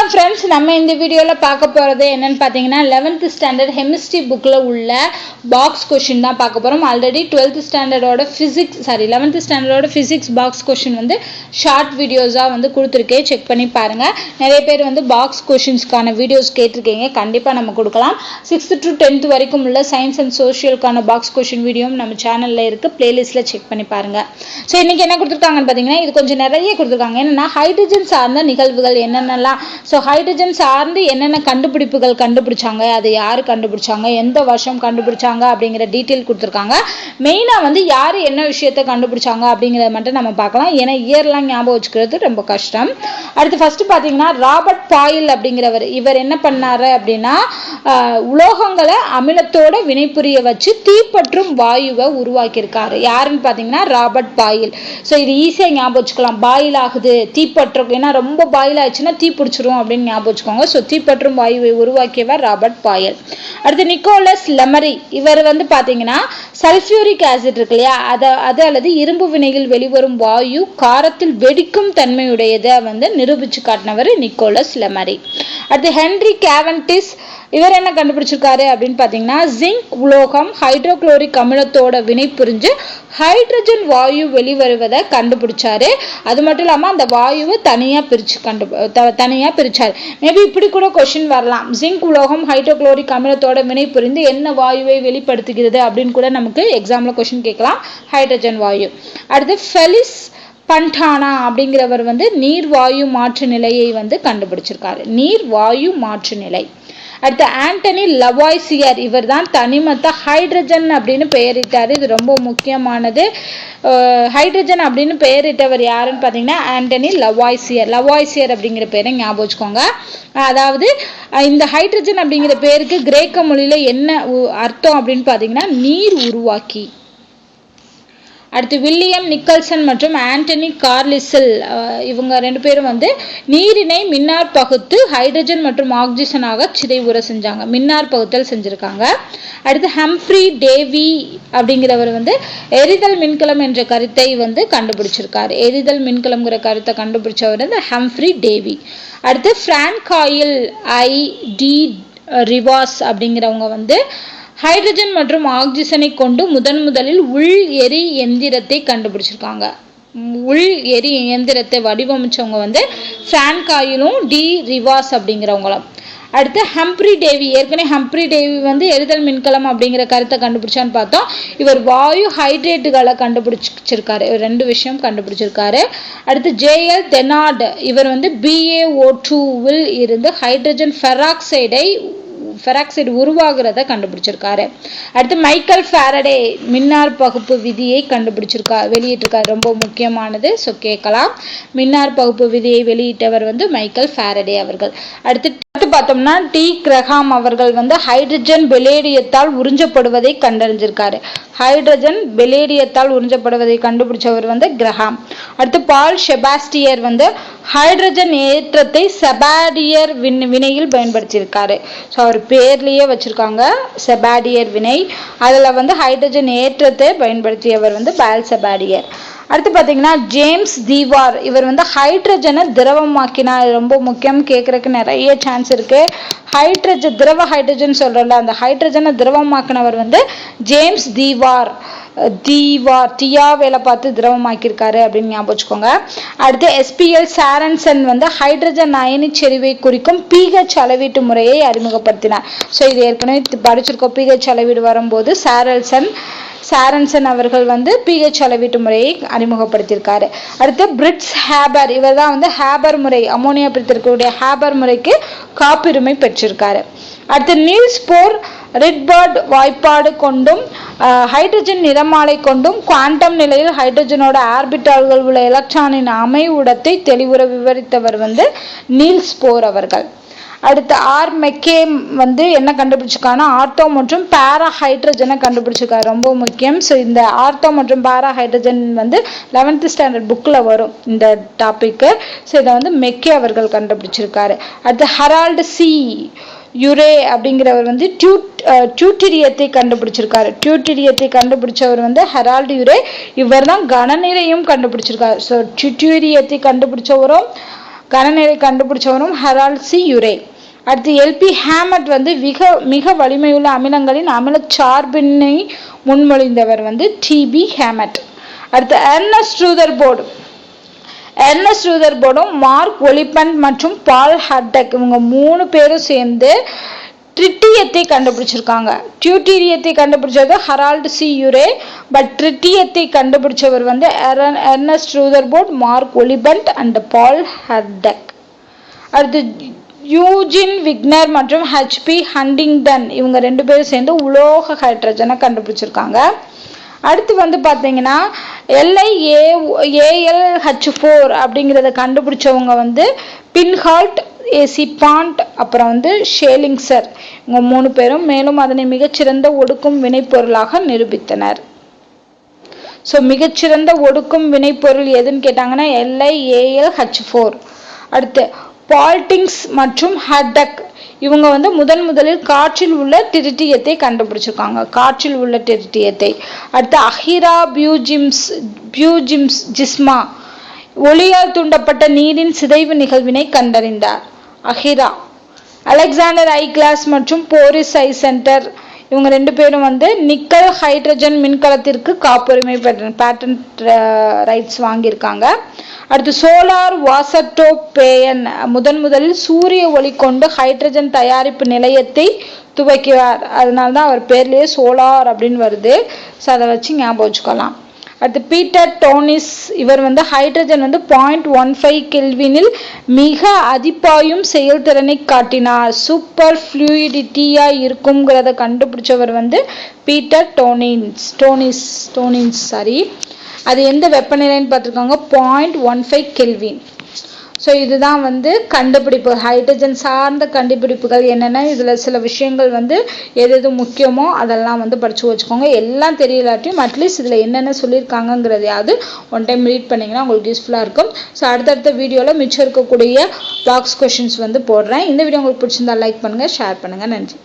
வணக்கம் ஃப்ரெண்ட்ஸ் நம்ம இந்த வீடியோவில் பார்க்க போகிறது என்னென்னு பார்த்தீங்கன்னா லெவன்த்து ஸ்டாண்டர்ட் ஹெமிஸ்ட்ரி புக்கில் உள்ள பாக்ஸ் கொஷின் தான் பார்க்க போகிறோம் ஆல்ரெடி டுவெல்த் ஸ்டாண்டர்டோட ஃபிசிக்ஸ் சாரி லெவன்த்து ஸ்டாண்டர்டோட ஃபிசிக்ஸ் பாக்ஸ் கொஷின் வந்து ஷார்ட் வீடியோஸாக வந்து கொடுத்துருக்கேன் செக் பண்ணி பாருங்கள் நிறைய பேர் வந்து பாக்ஸ் கொஷின்ஸ்க்கான வீடியோஸ் கேட்டிருக்கீங்க. கண்டிப்பாக நம்ம கொடுக்கலாம். சிக்ஸ்த் டு டென்த் வரைக்கும் உள்ள சயின்ஸ் அண்ட் சோஷியலுக்கான பாக்ஸ் கொஷின் வீடியோவும் நம்ம சேனலில் இருக்குது பிளேலிஸ்ட்டில் செக் பண்ணி பாருங்கள் ஸோ இன்றைக்கி என்ன கொடுத்துருக்காங்கன்னு பார்த்தீங்கன்னா இது கொஞ்சம் நிறைய கொடுத்துருக்காங்க. என்னென்னா ஹைட்ரஜன் சார்ந்த நிகழ்வுகள் என்னென்னலாம்? ஸோ ஹைட்ரஜன் சார்ந்து என்னென்ன கண்டுபிடிப்புகள் கண்டுபிடிச்சாங்க? அதை யார் கண்டுபிடிச்சாங்க? எந்த வருஷம் கண்டுபிடிச்சாங்க? அப்படிங்கிற டீட்டெயில் கொடுத்துருக்காங்க. மெயினாக வந்து யார் என்ன விஷயத்தை கண்டுபிடிச்சாங்க அப்படிங்கிறத மட்டும் நம்ம பார்க்கலாம். ஏன்னா இயர்லாம் ஞாபகம் வச்சுக்கிறது ரொம்ப கஷ்டம். அடுத்து ஃபஸ்ட்டு பார்த்தீங்கன்னா ராபர்ட் பாயில் அப்படிங்கிறவர். இவர் என்ன பண்ணார் அப்படின்னா உலோகங்களை அமிலத்தோட வினைபுரிய வச்சு தீப்பற்றும் வாயுவை உருவாக்கியிருக்காரு. யாருன்னு பார்த்தீங்கன்னா ராபர்ட் பாயில். ஸோ இது ஈஸியாக ஞாபகம் வச்சுக்கலாம். பாயில் ஆகுது தீப்பற்றும் ஏன்னா ரொம்ப பாயில் ஆயிடுச்சுன்னா தீ பிடிச்சிரும் அப்படின்னு ஞாபகம் வச்சுக்கோங்க. ஸோ தீப்பற்றும் வாயுவை உருவாக்கியவர் ராபர்ட் பாயல். அடுத்து நிக்கோலஸ் லெமரி. இவர் வந்து பார்த்தீங்கன்னா சல்ஃபியூரிக் ஆசிட் இருக்கு இல்லையா? அதை அது அல்லது இரும்பு வினையில் வெளிவரும் வாயு காரத்தில் வெடிக்கும் தன்மையுடையதை வந்து நிரூபிச்சு காட்டினவர் நிக்கோலஸ் லெமரி. அடுத்து ஹென்ரி கேவன்டிஸ். இவர் என்ன கண்டுபிடிச்சிருக்காரு அப்படின்னு பார்த்தீங்கன்னா ஜிங்க் உலோகம் ஹைட்ரோக்ளோரிக் அமிலத்தோட வினை புரிஞ்சு ஹைட்ரஜன் வாயு வெளிவருவதை கண்டுபிடிச்சாரு. அது மட்டும் இல்லாமல் அந்த வாயுவை தனியாக பிரித்து கண்டு தனியாக பிரித்தார் மேபி இப்படி கூட கொஷின் வரலாம். ஜிங்க் உலோகம் ஹைட்ரோக்ளோரிக் அமிலத்தோட வினை புரிந்து என்ன வாயுவை வெளிப்படுத்துகிறது அப்படின்னு கூட நமக்கு எக்ஸாமில் கொஷின் கேட்கலாம். ஹைட்ரஜன் வாயு. அடுத்து ஃபெலிஸ் பண்டானா அப்படிங்கிறவர் வந்து நீர் வாயு மாற்று நிலையை வந்து கண்டுபிடிச்சிருக்காரு. நீர் வாயு மாற்று நிலை. அடுத்து ஆண்டனி லவாய்சியர் இவர் தான் தனிமத்தை ஹைட்ரஜன் அப்படின்னு பெயரிட்டார். இது ரொம்ப முக்கியமானது. ஹைட்ரஜன் அப்படின்னு பெயரிட்டவர் யாருன்னு பார்த்தீங்கன்னா ஆண்டனி லவாய்சியர் லவாய்சியர் அப்படிங்கிற பேரை ஞாபகம் வச்சுக்கோங்க. அதாவது இந்த ஹைட்ரஜன் அப்படிங்கிற பேருக்கு கிரேக்க மொழியில் என்ன அர்த்தம் அப்படின்னு பார்த்தீங்கன்னா நீர் உருவாக்கி. அடுத்து வில்லியம் நிக்கல்சன் மற்றும் ஆண்டனி கார்லிசல் இவங்க ரெண்டு பேரும் வந்து நீரினை மின்னார் பகுத்து ஹைட்ரஜன் மற்றும் ஆக்சிஜனாக சிதைவுற செஞ்சாங்க. மின்னார் பகுத்தல் செஞ்சுருக்காங்க. அடுத்து ஹம்ப்ரி டேவி அப்படிங்கிறவர் வந்து எரிதல் மின்கலம் என்ற கருத்தை வந்து கண்டுபிடிச்சிருக்கார். எரிதல் மின்கலம்ங்கிற கருத்தை கண்டுபிடிச்சவர் வந்து ஹம்ப்ரி டேவி. அடுத்து ஃப்ரான்காயில் ஐ டி ரிவாஸ் அப்படிங்கிறவங்க வந்து ஹைட்ரஜன் மற்றும் ஆக்சிஜனை கொண்டு முதன் முதலில் உள் எரி எந்திரத்தை கண்டுபிடிச்சிருக்காங்க. உள் எரி இயந்திரத்தை வடிவமைச்சவங்க வந்து ஃப்ரான்காயிலும் டி ரிவாஸ் அப்படிங்கிறவங்களும் அடுத்து ஹம்ப்ரி டேவி ஏற்கனவே ஹம்ப்ரி டேவி வந்து எரிதல் மின்கலம் அப்படிங்கிற கருத்தை கண்டுபிடிச்சான்னு பார்த்தோம். இவர் வாயு ஹைட்ரேட்டுகளை கண்டுபிடிச்சிருக்காரு. ரெண்டு விஷயம் கண்டுபிடிச்சிருக்காரு. அடுத்து ஜேஎல் தெனாட் இவர் வந்து பிஏஓ டூவில் இருந்து ஹைட்ரஜன் ஃபெராக்சைடை ஃபெராக்சைடு உருவாகிறத கண்டுபிடிச்சிருக்காரு. அடுத்து மைக்கேல் ஃபேரடே மின்னார் பகுப்பு விதியை கண்டுபிடிச்சிருக்கா வெளியிட்டிருக்காரு. ரொம்ப முக்கியமானது. ஸோ கேட்கலாம். மின்னார் பகுப்பு விதியை வெளியிட்டவர் வந்து மைக்கேல் ஃபேரடே அவர்கள். அடுத்து அடுத்து பார்த்தோம்னா டி கிரஹாம் அவர்கள் வந்து ஹைட்ரஜன் பெலேடியத்தால் உறிஞ்சப்படுவதை கண்டறிஞ்சிருக்காரு. ஹைட்ரஜன் பெலேடியத்தால் உறிஞ்சப்படுவதை கண்டுபிடிச்சவர் வந்து கிரஹாம் அடுத்து பால் ஷெபாஸ்டியர் வந்து ஹைட்ரஜன் ஏற்றத்தை செபாடியர் வின் வினையில் பயன்படுத்தியிருக்காரு. ஸோ அவர் பேர்லேயே வச்சுருக்காங்க செபாடியர் வினை. அதில் வந்து ஹைட்ரஜன் ஏற்றத்தை பயன்படுத்தியவர் வந்து பால் செபாடியர். அடுத்து பார்த்தீங்கன்னா ஜேம்ஸ் தீவார். இவர் வந்து ஹைட்ரஜனை திரவமாக்கினார். ரொம்ப முக்கியம். கேட்குறதுக்கு நிறைய சான்ஸ் இருக்குது ஹைட்ரஜன் திரவ ஹைட்ரஜன் சொல்கிறல அந்த ஹைட்ரஜனை திரவமாக்கினவர் வந்து ஜேம்ஸ் தீவார். தீவா தியா வேலை பார்த்து திரவமாக்கியிருக்காரு அப்படின்னு ஞாபகம் வச்சுக்கோங்க. அடுத்து எஸ்பிஎல் சாரன்சன் வந்து ஹைட்ரஜன் அயனி செறிவை குறிக்கும் பிஹெச் அளவீட்டு முறையை அறிமுகப்படுத்தினார். ஸோ இது ஏற்கனவே படிச்சிருக்கோம். பிஹெச் அளவீடு வரும்போது சாரல்சன் சாரன்சன் அவர்கள் வந்து பிஹெச் அளவீட்டு முறையை அறிமுகப்படுத்தியிருக்காரு. அடுத்து பிரிட்ஸ் ஹேபர் இவர் தான் வந்து ஹேபர் முறை அமோனியா பிரித்திருக்கக்கூடிய ஹேபர் முறைக்கு காப்புரிமை பெற்றிருக்காரு. அடுத்து நீல்ஸ் போர் ரிட்பர்ட் வாய்ப்பாடு கொண்டும் ஹைட்ரஜன் நிறமாலை கொண்டும் குவாண்டம் நிலையில் ஹைட்ரஜனோட ஆர்பிட்டால்கள் உள்ள எலக்ட்ரானின் அமைவுடத்தை தெளிவுற விவரித்தவர் வந்து நீல்ஸ் போர் அவர்கள். அடுத்து ஆர் மெக்கே வந்து என்ன கண்டுபிடிச்சிருக்காருன்னா ஆர்த்தோ மற்றும் பேரா ஹைட்ரஜனை கண்டுபிடிச்சிருக்காரு. ரொம்ப முக்கியம். ஸோ இந்த ஆர்த்தோ மற்றும் பேரா ஹைட்ரஜன் வந்து லெவன்த் ஸ்டாண்டர்ட் புக்கில் வரும் இந்த டாப்பிக்கு ஸோ இதை வந்து மெக்கே அவர்கள் கண்டுபிடிச்சிருக்காரு. அடுத்து ஹரால்டு சி யுரே அப்படிங்கிறவர் வந்து டியூட் டியூட்டிரியத்தை கண்டுபிடிச்சிருக்காரு. டியூட்டிரியத்தை கண்டுபிடிச்சவர் வந்து ஹெரால்டு யுரே. இவர் தான் கனநிலையும் கண்டுபிடிச்சிருக்காரு. ஸோ டியூட்டிரியத்தை கண்டுபிடிச்சவரும் கனநிலை கண்டுபிடிச்சவரும் ஹெரால்ட் சி யுரே. அடுத்து எல்பி ஹேமட் வந்து மிக மிக வலிமையுள்ள அமிலங்களின் அமில சார்பினை முன்மொழிந்தவர் வந்து டிபி ஹேமட். அடுத்து எர்னஸ்ட் ரூதர்போர்டு. எர்னஸ்ட் ரூதர்போர்டும் மார்க் ஒலிபண்ட் மற்றும் பால் ஹட்டக் இவங்க மூணு பேரும் சேர்ந்து ட்ரிட்டியத்தை கண்டுபிடிச்சிருக்காங்க. டியூட்டீரியத்தை கண்டுபிடிச்சது ஹரால்டு சி. யுரே. பட் ட்ரிட்டியத்தை கண்டுபிடிச்சவர் வந்து earn Ernest Rutherford Mark Oliphant and Paul Harteck. அடுத்து யூஜின் விக்னர் மற்றும் ஹெச்பி ஹண்டிங்டன். இவங்க ரெண்டு பேரும் சேர்ந்து உலோக ஹைட்ரஜனை கண்டுபிடிச்சிருக்காங்க. அடுத்து வந்து பார்த்தீங்கன்னா L I A A L H four அப்படிங்கிறத கண்டுபிடிச்சவங்க வந்து பின்ஹால்ட் ஏசி பாண்ட் அப்புறம் வந்து ஷேலிங்சர் இவங்க மூணு பேரும் மேலும் அதனை மிகச்சிறந்த ஒடுக்கும் வினைப்பொருளாக நிரூபித்தனர். ஸோ மிகச்சிறந்த ஒடுக்கும் வினைப்பொருள் எதுன்னு கேட்டாங்கன்னா எல்ஐ ஏஎல் ஹச் ஃபோர் அடுத்து பால்டிங்ஸ் மற்றும் ஹட்டக் இவங்க வந்து முதன் முதலில் காற்றில் உள்ள திருட்டியத்தை கண்டுபிடிச்சிருக்காங்க. காற்றில் உள்ள திருட்டியத்தை அடுத்து அஹிரா பியூஜிம்ஸ் பியூஜிம்ஸ் ஜிஸ்மா ஒளியால் தூண்டப்பட்ட நீரின் சிதைவு நிகழ்வினை கண்டறிந்தார். அஹிரா அலெக்சாண்டர் ஐ கிளாஸ் மற்றும் போரிஸ் ஐ சென்டர் இவங்க ரெண்டு பேரும் வந்து நிக்கல் ஹைட்ரஜன் மின்கலத்திற்கு காப்புரிமை பெற்ற பேட்டன்ட் ரைட்ஸ் வாங்கியிருக்காங்க. அடுத்து சோலார் வாசட்டோ பேயன் முதன் முதலில் சூரிய ஒளி கொண்டு ஹைட்ரஜன் தயாரிப்பு நிலையத்தை துவக்கிவார் அதனால தான் அவர் பேர்லேயே சோலார் அப்படின்னு வருது. ஸோ அதை வச்சு ஞாபகம் வச்சுக்கலாம். அடுத்து பீட்டர் டோனிஸ் இவர் வந்து ஹைட்ரஜன் வந்து பாயிண்ட் ஒன் ஃபைவ் கெல்வினில் மிக அதிப்பாயும் செயல்திறனை காட்டினார். சூப்பர் ஃப்ளூயிடிட்டியாக இருக்குங்கிறத கண்டுபிடிச்சவர் வந்து பீட்டர் டோனின்ஸ் டோனிஸ் டோனின்ஸ் சாரி அது எந்த வெப்பநிலைன்னு பார்த்துருக்காங்க? Point one five kelvin so இதுதான் வந்து கண்டுபிடிப்பு. ஹைட்ரஜன் சார்ந்த கண்டுபிடிப்புகள் என்னென்ன? இதில் சில விஷயங்கள் வந்து எது எது முக்கியமோ அதெல்லாம் வந்து படித்து வச்சுக்கோங்க. எல்லாம் தெரியலாட்டியும் அட்லீஸ்ட் இதில் என்னென்ன சொல்லியிருக்காங்கங்கிறதையாவது ஒன் டைம் ரீட் பண்ணிங்கன்னா உங்களுக்கு யூஸ்ஃபுல்லாக இருக்கும். ஸோ அடுத்தடுத்த வீடியோவில் மிச்சம் இருக்கக்கூடிய பாக்ஸ் கொஷின்ஸ் வந்து போடுறேன். இந்த வீடியோ உங்களுக்கு பிடிச்சிருந்தா லைக் பண்ணுங்கள் ஷேர் பண்ணுங்கள் நன்றி.